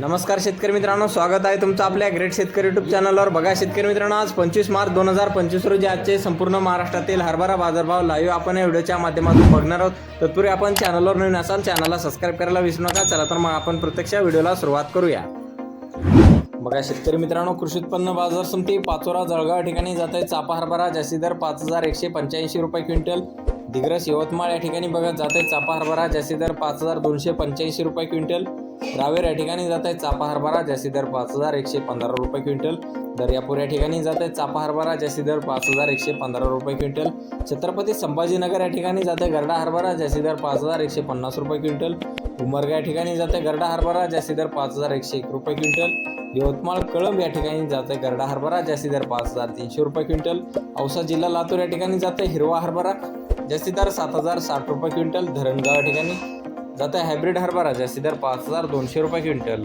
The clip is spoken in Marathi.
नमस्कार शेतकरी मित्रांनो स्वागत आहे तुमचं आपल्या ग्रेट शेतकरी युट्यूब चॅनलवर बघा शेतकरी मित्रांनो आज पंचवीस मार्च दोन हजार पंचवीस रोजी आजचे संपूर्ण महाराष्ट्रातील हरभरा बाजारभाव लाईव्ह आपण या व्हिडिओच्या माध्यमातून बघणार आहोत. तत्पूर्वी आपण चॅनलवर नवीन असाल चॅनलला सबस्क्राईब करायला विसरू नका. चला तर मग आपण प्रत्यक्ष व्हिडिओला सुरुवात करूया. बघा शेतकरी मित्रांनो कृषी उत्पन्न बाजार समिती पाचोरा जळगाव ठिकाणी जात आहे. चापा हरभरा जास्ती दर पाच हजार एकशे पंच्याऐंशी रुपये क्विंटल. दिग्रस यवतमाळ या ठिकाणी बघा जात आहे. चापा हरभरा जास्ती दर पाच हजार दोनशे पंच्याऐंशी रुपये क्विंटल. रावेर या ठिकाणी जात आहे चापा हरभरा जास्ती दर पाच हजार एकशे पंधरा रुपये क्विंटल. दर्यापूर या ठिकाणी जात आहे चापा हरभरा जास्ती दर पाच हजार एकशे पंधरा रुपये क्विंटल. छत्रपती संभाजीनगर या ठिकाणी जात आहे गरडा हरभरा जास्ती दर पाच हजार एकशे पन्नास रुपये क्विंटल. उमरगा या ठिकाणी जात आहे गरडा हरभरा जास्ती दर पाच हजार एकशे एक रुपये क्विंटल. यवतमाळ कळंब या ठिकाणी जात आहे गरडा हरभरा जास्ती दर पाच हजार तीनशे रुपये क्विंटल. औसा जिल्हा लातूर या ठिकाणी जात आहे हिरवा हरभरा जास्ती दर सात हजार साठ रुपये क्विंटल. धरणगाव या ठिकाणी जाता हायब्रिड हरभरा जास्ती दर पाच हजार दोनशे रुपये क्विंटल.